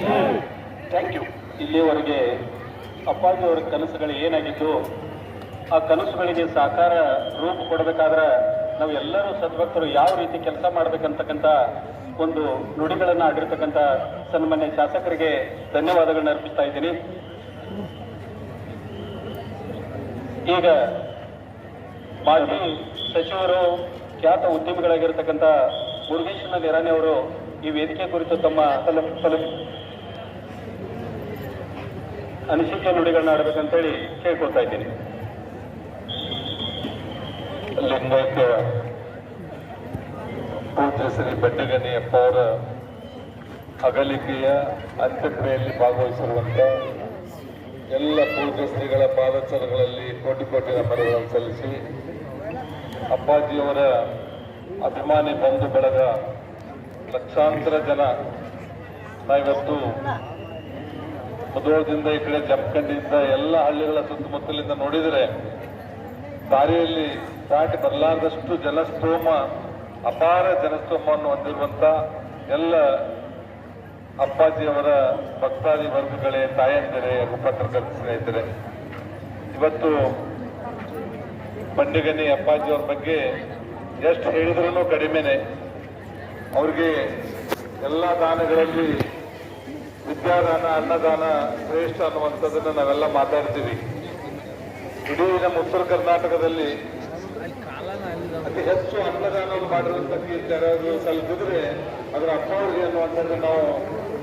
Thank you ಇಲ್ಲಿಯವರೆಗೆ ಅಪ್ಪಾಜಿ ಅವರ ಕನಸುಗಳು ಏನಾಗಿತ್ತು ಆ ಕನಸುಗಳಿಗೆ ಸಾಕಾರ ರೂಪ ಕೊಡಬೇಕಾದ್ರೆ ನಾವು ಎಲ್ಲರೂ ಸದ್ಭಕ್ತರು ಯಾವ ರೀತಿ ಕೆಲಸ ಮಾಡಬೇಕಂತಕ್ಕಂಥ ಒಂದು ನುಡಿಗಳನ್ನು ಆಡಿರ್ತಕ್ಕಂಥ ಸನ್ಮಾನ್ಯ ಶಾಸಕರಿಗೆ ಧನ್ಯವಾದಗಳನ್ನ ಅರ್ಪಿಸ್ತಾ ಇದ್ದೀನಿ. ಈಗ ಮಾಜಿ ಸಚಿವರು ಖ್ಯಾತ ಉದ್ಯಮಿಗಳಾಗಿರ್ತಕ್ಕಂಥ ಮುರುಗೇಶನ ನಿರಾಣಿ ಅವರು ಈ ವೇದಿಕೆ ಕುರಿತು ತಮ್ಮ ಅನಿಸಿಕೆ ನುಡಿಗಳನ್ನ ಆಡಬೇಕಂತೇಳಿ ಕೇಳ್ಕೊಳ್ತಾ ಇದ್ದೀನಿ. ಲಿಂಗೈಕ್ಯ ಪೂಜ್ಯ ಶ್ರೀ ಬೆಟ್ಟಗನಿಯಪ್ಪ ಅವರ ಅಗಲಿಕೆಯ ಅಂತ್ಯಕ್ರಿಯೆಯಲ್ಲಿ ಭಾಗವಹಿಸಿರುವಂತ ಎಲ್ಲ ಪೂಜ್ಯ ಶ್ರೀಗಳ ಪಾದಚರಗಳಲ್ಲಿ ಕೋಟಿ ಕೋಟಿ ನಮನಗಳನ್ನು ಸಲ್ಲಿಸಿ ಅಪ್ಪಾಜಿಯವರ ಅಭಿಮಾನಿ ಬಂಧು ಬಳಗ ಲಕ್ಷಾಂತರ ಜನ ನಾವಿವತ್ತು ಮುದೋಳದಿಂದ ಈ ಕಡೆ ಜಮಖಂಡಿಯಿಂದ ಎಲ್ಲ ಹಳ್ಳಿಗಳ ಸುತ್ತಮುತ್ತಲಿಂದ ನೋಡಿದರೆ ದಾರಿಯಲ್ಲಿ ದಾಟಿ ಬರಲಾರದಷ್ಟು ಜನಸ್ತೋಮ ಅಪಾರ ಜನಸ್ತೋಮವನ್ನು ಹೊಂದಿರುವಂತ ಎಲ್ಲ ಅಪ್ಪಾಜಿಯವರ ಭಕ್ತಾದಿ ವರ್ಗಗಳೇ, ತಾಯಂದಿರೆ ಪತ್ರಕರ್ತ ಸ್ನೇಹಿತರೆ. ಇವತ್ತು ಬಂಡಿಗನಿ ಅಪ್ಪಾಜಿಯವ್ರ ಬಗ್ಗೆ ಎಷ್ಟು ಹೇಳಿದ್ರೂ ಕಡಿಮೆನೆ. ಅವ್ರಿಗೆ ಎಲ್ಲ ದಾನಗಳಲ್ಲಿ ವಿದ್ಯಾದಾನ, ಅನ್ನದಾನ ಶ್ರೇಷ್ಠ ಅನ್ನುವಂಥದ್ದನ್ನು ನಾವೆಲ್ಲ ಮಾತಾಡ್ತೀವಿ. ಇಡೀ ನಮ್ಮ ಉತ್ತರ ಕರ್ನಾಟಕದಲ್ಲಿ ಅತಿ ಹೆಚ್ಚು ಅನ್ನದಾನವನ್ನು ಮಾಡಿರುವಂತ ಯಾರಾದ್ರು ಸಲ್ಲಿಸಿದ್ರೆ ಅದರ ಅಪ್ಪವ್ರಿಗೆ ಅನ್ನುವಂಥದ್ದು ನಾವು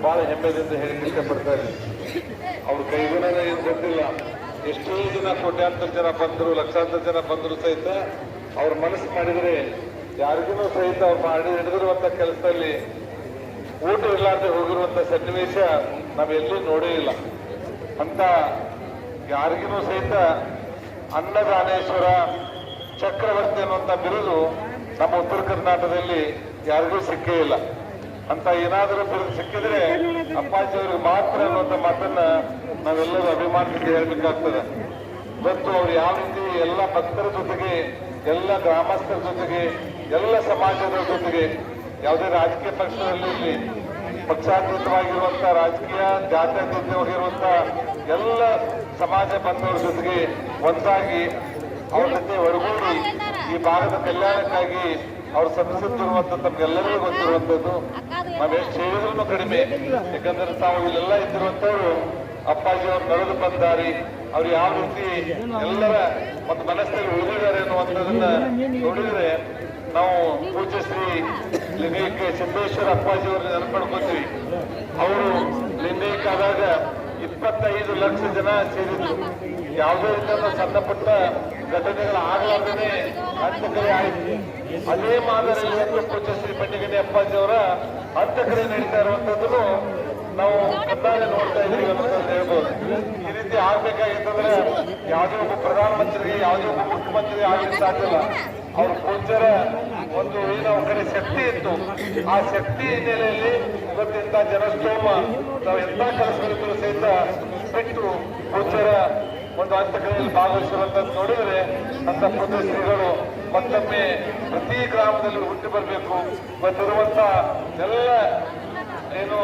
ಬಹಳ ಹೆಮ್ಮೆದಿಂದ ಹೇಳಿ ಇಷ್ಟಪಡ್ತಾ ಇದ್ದೀವಿ. ಅವ್ರ ಕೈಗುಣನೇ ಏನು ಗೊತ್ತಿಲ್ಲ. ಎಷ್ಟೋ ಜನ ಕೋಟ್ಯಾಂತರ ಜನ ಬಂದರು, ಲಕ್ಷಾಂತರ ಜನ ಬಂದರು ಸಹಿತ ಅವ್ರ ಮನಸ್ಸು ಮಾಡಿದರೆ ಯಾರಿಗೂ ಸಹಿತ ಅವ್ರು ಮಾಡಿ ಹಿಡಿದಿರುವಂತ ಕೆಲಸದಲ್ಲಿ ಊಟ ಇರಲಾರ್ದೆ ಹೋಗಿರುವಂಥ ಸನ್ನಿವೇಶ ನಾವೆಲ್ಲೂ ನೋಡೇ ಇಲ್ಲ. ಅಂತ ಯಾರಿಗೂ ಸಹಿತ ಅನ್ನದಾನೇಶ್ವರ ಚಕ್ರವರ್ತಿ ಅನ್ನುವಂಥ ಬಿರುದು ನಮ್ಮ ಉತ್ತರ ಕರ್ನಾಟಕದಲ್ಲಿ ಯಾರಿಗೂ ಸಿಕ್ಕೇ ಇಲ್ಲ. ಅಂತ ಏನಾದರೂ ಸಿಕ್ಕಿದ್ರೆ ಅಪ್ಪಾಜಿ ಅವರಿಗೆ ಮಾತ್ರ ಅನ್ನುವಂಥ ಮಾತನ್ನ ನಾವೆಲ್ಲರೂ ಅಭಿಮಾನದಿಂದ ಹೇಳ್ಬೇಕಾಗ್ತದೆ. ಇವತ್ತು ಅವ್ರು ಯಾವ ರೀತಿ ಎಲ್ಲ ಭಕ್ತರ ಜೊತೆಗೆ, ಎಲ್ಲ ಗ್ರಾಮಸ್ಥರ ಜೊತೆಗೆ, ಎಲ್ಲ ಸಮಾಜದ ಜೊತೆಗೆ, ಯಾವುದೇ ರಾಜಕೀಯ ಪಕ್ಷದಲ್ಲಿ ಇರಲಿ ಪಕ್ಷಾತೀತವಾಗಿರುವಂತ ರಾಜಕೀಯ ಜಾತ್ಯತೀತವಾಗಿರುವಂತ ಎಲ್ಲ ಸಮಾಜ ಬಂಧುಗಳ ಜೊತೆಗೆ ಒಂದಾಗಿ ಅವ್ರ ಜೊತೆ ಒಡಗೂಡಿ ಈ ಭಾಗದ ಕಲ್ಯಾಣಕ್ಕಾಗಿ ಅವ್ರು ಶ್ರಮಿಸುತ್ತಿರುವಂತ ತಮಗೆಲ್ಲರಿಗೂ ಗೊತ್ತಿರುವಂತದ್ದು ನಾವೆಷ್ಟು ಹೇಳಿದ್ರು ಕಡಿಮೆ. ಯಾಕಂದ್ರೆ ತಾವು ಇಲ್ಲೆಲ್ಲ ಇದ್ದಿರುವಂತವ್ರು ಅಪ್ಪಾಜಿ ಅವ್ರು ಬೆಳೆದು ಬಂದಾರಿ. ಅವ್ರು ಯಾವ ರೀತಿ ಎಲ್ಲರ ಮತ್ತು ಮನಸ್ಸಿನಲ್ಲಿ ಉಳಿದಿದ್ದಾರೆ ಅನ್ನುವಂಥದ್ದನ್ನ ನೋಡಿದ್ರೆ ನಾವು ಪೂಜ್ಯ ಶ್ರೀ ಲಿಂಗೈಕ ಸಿದ್ದೇಶ್ವರ ಅಪ್ಪಾಜಿ ಅವ್ರನ್ನ ನೆನಪಡ್ಕೋತೀವಿ. ಅವರು ಲಿಂಗೈಕ ಆದಾಗ ಇಪ್ಪತ್ತೈದು ಲಕ್ಷ ಜನ ಸೇರಿದ್ರು. ಯಾವುದೇ ರೀತಿಯ ಸಣ್ಣ ಪುಟ್ಟ ಅಂತ್ಯಕ್ರಿಯೆ ಆಯಿತು. ಅದೇ ಮಾದರಿಯಲ್ಲಿ ಇವತ್ತು ಪೂಜ್ಯ ಶ್ರೀ ಪಂಡಿಗನಿ ಅಪ್ಪಾಜಿ ಅವರ ಅಂತ್ಯಕ್ರಿಯೆ ನಡೀತಾ ಇರುವಂತದ್ದು ನಾವು ಕಣ್ಣಾರೆ ನೋಡ್ತಾ ಇದ್ದೀವಿ ಅಂತ ಹೇಳ್ಬೋದು. ಈ ರೀತಿ ಆಗ್ಬೇಕಾಗಿತ್ತಂದ್ರೆ ಯಾವುದೇ ಒಬ್ಬ ಪ್ರಧಾನಮಂತ್ರಿಗೆ, ಯಾವುದೇ ಒಬ್ಬ ಮುಖ್ಯಮಂತ್ರಿ ಆಗಲಿಕ್ಕೆ ಸಾಧ್ಯ ಅವ್ರ ಪೂಜ್ಯರ ಒಂದು ಏನೋ ಕಡೆ ಶಕ್ತಿ ಇತ್ತು. ಆ ಶಕ್ತಿ ಹಿನ್ನೆಲೆಯಲ್ಲಿ ಇವತ್ತಿಂತ ಜನಸ್ತೋಮ, ನಾವು ಎಂತ ಕೆಲಸಗಳಿದ್ರು ಸಹಿತ ಬಿಟ್ಟು ಪೂಜ್ಯರ ಒಂದು ಹಂತಗಳಲ್ಲಿ ಭಾಗವಹಿಸಿರುವಂತದ್ದು ನೋಡಿದರೆ ಅಂತ ಪ್ರದರ್ಶನಗಳು ಮತ್ತೊಮ್ಮೆ ಪ್ರತಿ ಗ್ರಾಮದಲ್ಲಿ ಹುಟ್ಟಿ ಬರಬೇಕು. ಮತ್ತಿರುವಂತ ಎಲ್ಲ ಏನು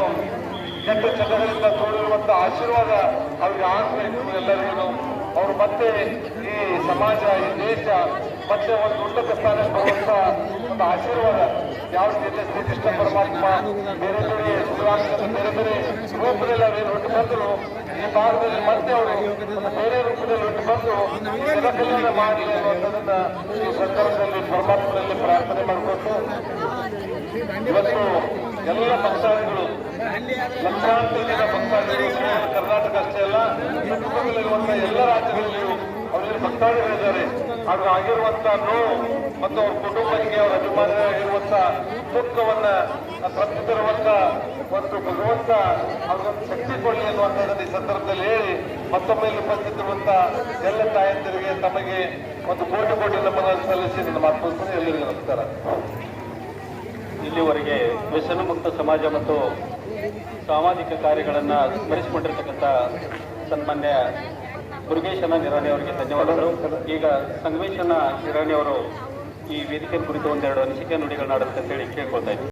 ಕೆಟ್ಟ ಚಟಗಳಿಂದ ತೋರಿರುವಂತ ಆಶೀರ್ವಾದ ಅವ್ರಿಗೆ ಆಗಬೇಕು ಎಲ್ಲರಿಗೂ. ಅವರು ಮತ್ತೆ ಈ ಸಮಾಜ, ಈ ದೇಶ ಮತ್ತೆ ಒಂದು ಉನ್ನತ ಸ್ಥಾನಕ್ಕೆ ಬರುವಂತ ಒಂದು ಆಶೀರ್ವಾದ ಯಾವ ರೀತಿ ಶ್ರೀಕೃಷ್ಣ ಪರಮಾತ್ಮ ಬೇರೆ ಬೇರೆ ಬೇರೆ ಬೇರೆ ರೂಪದಲ್ಲಿ ಅವರು ಹೊಟ್ಟು ಬಂದರು, ಈ ಭಾಗದಲ್ಲಿ ಮತ್ತೆ ಅವರು ಬೇರೆ ರೂಪದಲ್ಲಿ ಹೊಟ್ಟು ಬಂದು ಕಲ್ಯಾಣ ಮಾಡಲಿ ಅನ್ನುವಂಥದ್ದನ್ನ ಈ ಸಂದರ್ಭದಲ್ಲಿ ಪರಮಾತ್ಮನಲ್ಲಿ ಪ್ರಾರ್ಥನೆ ಮಾಡಿಕೊಂಡು ಇವತ್ತು ಎಲ್ಲ ಭಕ್ತಾದಿಗಳು ಲಕ್ಷಾಂತರ ಜನ ಭಕ್ತಾದಿಗಳು ಕರ್ನಾಟಕ ಅಷ್ಟೇ ಅಲ್ಲ ಸುತ್ತಮುತ್ತಲಿರುವಂತಹ ಎಲ್ಲ ರಾಜ್ಯಗಳಲ್ಲಿಯೂ ಅವರಲ್ಲಿ ಭಕ್ತಾದಿಗಳಿದ್ದಾರೆ ಆದ್ರೆ ಆಗಿರುವಂತ ನೋವು ಮತ್ತು ಅವ್ರ ಕುಟುಂಬಕ್ಕೆ ಅವರ ಅಭಿಮಾನಿಯಾಗಿರುವಂತ ದುಃಖವನ್ನ ತಪ್ಪಿತಿರುವಂತ ಒಂದು ಭಗವಂತ ಅವ್ರಿಗೊಂದು ಶಕ್ತಿ ಕೊಡಲಿ ಅನ್ನುವಂಥದ್ದನ್ನು ಈ ಸಂದರ್ಭದಲ್ಲಿ ಹೇಳಿ ಮತ್ತೊಮ್ಮೆ ಇಲ್ಲಿ ಉಪಸ್ಥಿತಿರುವಂತ ಎಲ್ಲ ತಾಯಂದಿರಿಗೆ ತಮಗೆ ಒಂದು ಕೋಟಿ ಕೋಟಿ ನಮ್ಮ ಸಲ್ಲಿಸಿ ನನ್ನ ಆತ್ಮಸ್ಥೆ. ಎಲ್ಲರಿಗೂ ನಮಸ್ಕಾರ ಇಲ್ಲಿವರೆಗೆ ವ್ಯಸನ ಮುಕ್ತ ಸಮಾಜ ಮತ್ತು ಸಾಮಾಜಿಕ ಕಾರ್ಯಗಳನ್ನು ಸ್ಮರಿಸಿಕೊಂಡಿರ್ತಕ್ಕಂಥ ಸನ್ಮಾನ್ಯ ಮುರುಗೇಶನ ನಿರಾಣಿ ಅವರಿಗೆ ಧನ್ಯವಾದಗಳು. ಈಗ ಸಂಗಮೇಶನ ನಿರಾಣಿ ಅವರು ಈ ವೇದಿಕೆ ಕುರಿತು ಒಂದೆರಡು ಅನಿಸಿಕೆ ನುಡಿಗಳನ್ನ ಆಡುತ್ತೆ ಅಂತೇಳಿ ಕೇಳ್ಕೊಳ್ತಾ ಇದ್ದೀನಿ